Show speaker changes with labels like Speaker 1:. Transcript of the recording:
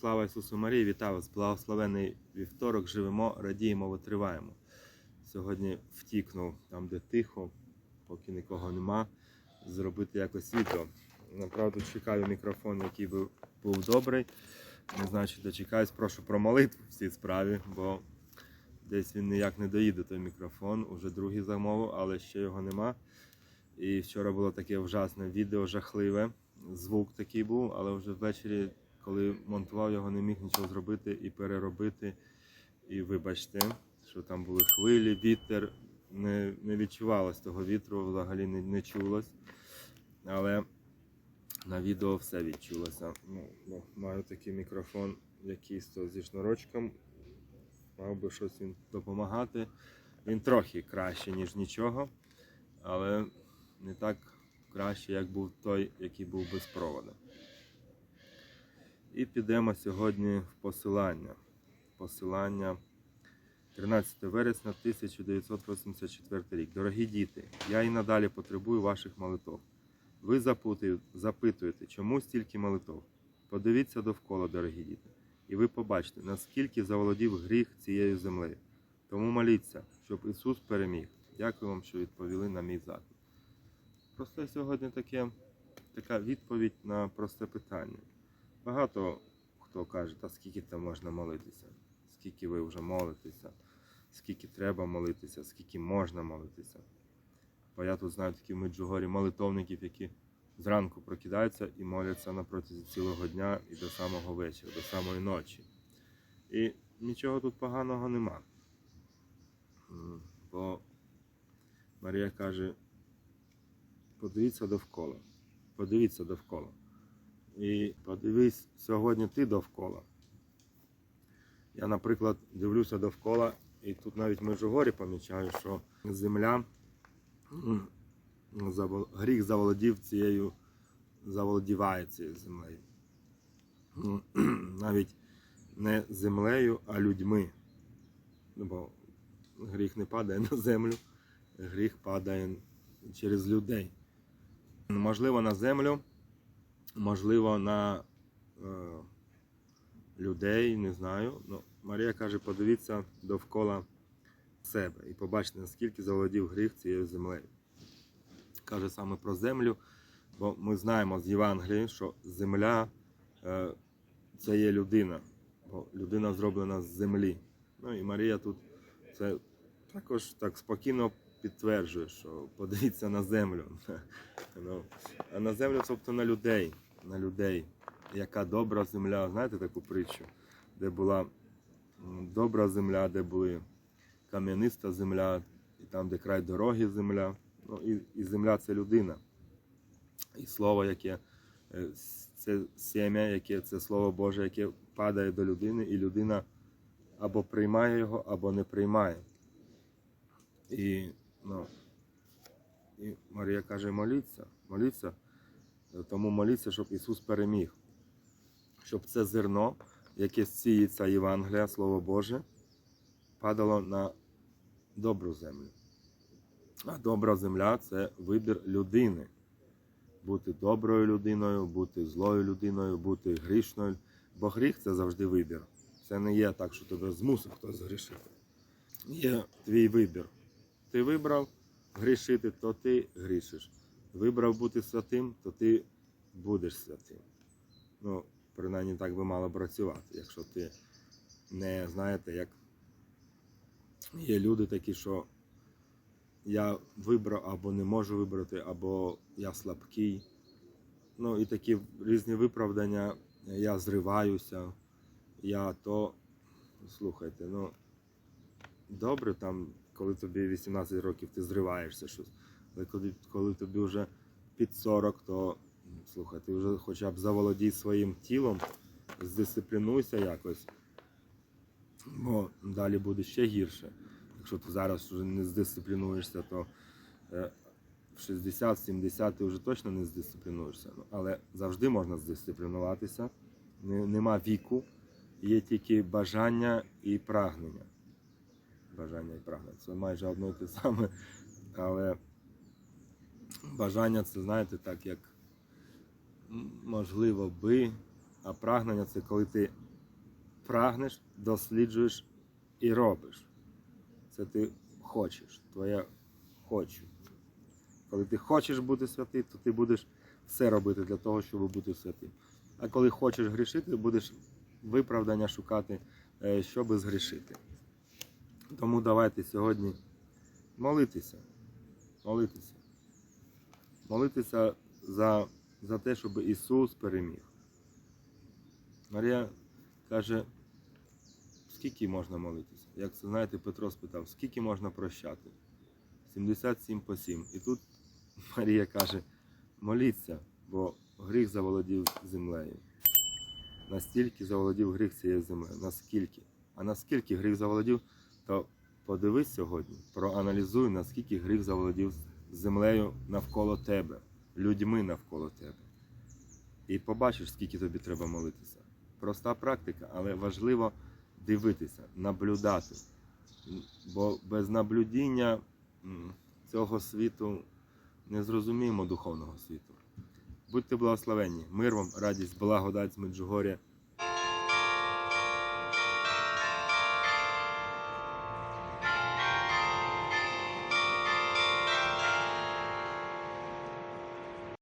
Speaker 1: Слава Ісусу Марії, вітаю вас! Благословений вівторок, живемо, радіємо, витриваємо. Сьогодні втікнув там, де тихо, поки нікого нема, зробити якось відео. Направду чекаю мікрофон, який би був добрий. Не знаю, чи дочекаюсь. Прошу про молитву в цій справі, бо десь він ніяк не доїде той мікрофон. Уже другий замовив, але ще його нема. І вчора було таке ужасне відео, жахливе. Звук такий був, але вже ввечері, коли монтував його, не міг нічого зробити і переробити. І вибачте, що там були хвилі, вітер. Не, не відчувалось того вітру, взагалі не, не чулось. Але на відео все відчулося. Ну, бо маю такий мікрофон, якийсь зі шнурочком. Мав би щось він допомагати. Він трохи краще, ніж нічого, але не так краще, як був той, який був без проводу. І підемо сьогодні в посилання. Посилання 13 вересня 1984 рік. Дорогі діти, я і надалі потребую ваших молитов. Ви запитуєте, чому стільки молитов? Подивіться довкола, дорогі діти, і ви побачите, наскільки заволодів гріх цією землею. Тому моліться, щоб Ісус переміг. Дякую вам, що відповіли на мій заклик. Просто сьогодні таке, така відповідь на просте питання. Багато хто каже, та скільки там можна молитися, скільки ви вже молитеся, скільки треба молитися, скільки можна молитися. Бо я тут знаю такі в Меджугорі молитовників, які зранку прокидаються і моляться на цілого дня і до самого вечора, до самої ночі. І нічого тут поганого нема. Бо Марія каже, подивіться довкола, подивіться довкола. І подивись сьогодні ти довкола. Я, наприклад, дивлюся довкола, і тут навіть в Межугорі помічаю, що земля гріх заволодів цією, заволодіває цією землею. Навіть не землею, а людьми. Ну, Бо гріх не падає на землю, гріх падає через людей. Можливо, на землю, можливо, на е, людей, не знаю. Ну, Марія каже, подивіться довкола себе і побачите, наскільки заволодів гріх цією землею. Каже саме про землю, бо ми знаємо з Євангелії, що земля е, це є людина, бо людина зроблена з землі. Ну і Марія тут це також так спокійно підтверджує, що подивіться на землю. Ну, а на землю, тобто на людей, на людей. Яка добра земля, знаєте таку притчу, де була добра земля, де були кам'яниста земля, і там, де край дороги земля. Ну, і, і земля це людина. І слово, яке е, це сім'я, яке це слово Боже, яке падає до людини, і людина або приймає його, або не приймає. І, ну, і Марія каже, моліться, моліться, тому моліться, щоб Ісус переміг. Щоб це зерно, яке сіється Євангелія, Слово Боже, падало на добру землю. А добра земля це вибір людини. Бути доброю людиною, бути злою людиною, бути грішною. Бо гріх це завжди вибір. Це не є так, що тебе змусив хтось грішити. Є твій вибір. Ти вибрав грішити, то ти грішиш. Вибрав бути святим, то ти будеш святим. Ну, принаймні так би мало працювати. Якщо ти не знаєте, як є люди такі, що я вибрав або не можу вибрати, або я слабкий. Ну і такі різні виправдання, я зриваюся, я то. Слухайте, ну добре там, коли тобі 18 років ти зриваєшся щось. Але коли, коли тобі вже під 40, то слухай, ти вже хоча б заволодій своїм тілом, здисциплінуйся якось. Бо далі буде ще гірше. Якщо ти зараз вже не здисциплінуєшся, то е, в 60-70 ти вже точно не здисциплінуєшся. Ну, Але завжди можна здисциплінуватися. Нема віку, є тільки бажання і прагнення. Бажання і прагнення. Це майже одно і те саме. Але бажання це, знаєте, так як можливо би, А прагнення це коли ти прагнеш, досліджуєш і робиш. Це ти хочеш, твоє хочу. Коли ти хочеш бути святий, то ти будеш все робити для того, щоб бути святим. А коли хочеш грішити, будеш виправдання шукати, е, щоб згрішити. Тому давайте сьогодні молитися. Молитися. Молитися за, за те, щоб Ісус переміг. Марія каже, скільки можна молитися? Як це знаєте, Петро спитав, скільки можна прощати? 77 по 7. І тут Марія каже, моліться, бо гріх заволодів землею. Настільки заволодів гріх цією землею. Наскільки? А наскільки гріх заволодів, то подивись сьогодні, проаналізуй, наскільки гріх заволодів землею навколо тебе, людьми навколо тебе. І побачиш, скільки тобі треба молитися. Проста практика, але важливо дивитися, наблюдати. Бо без наблюдіння цього світу не зрозуміємо духовного світу. Будьте благословенні, мир вам, радість, благодать Меджугоря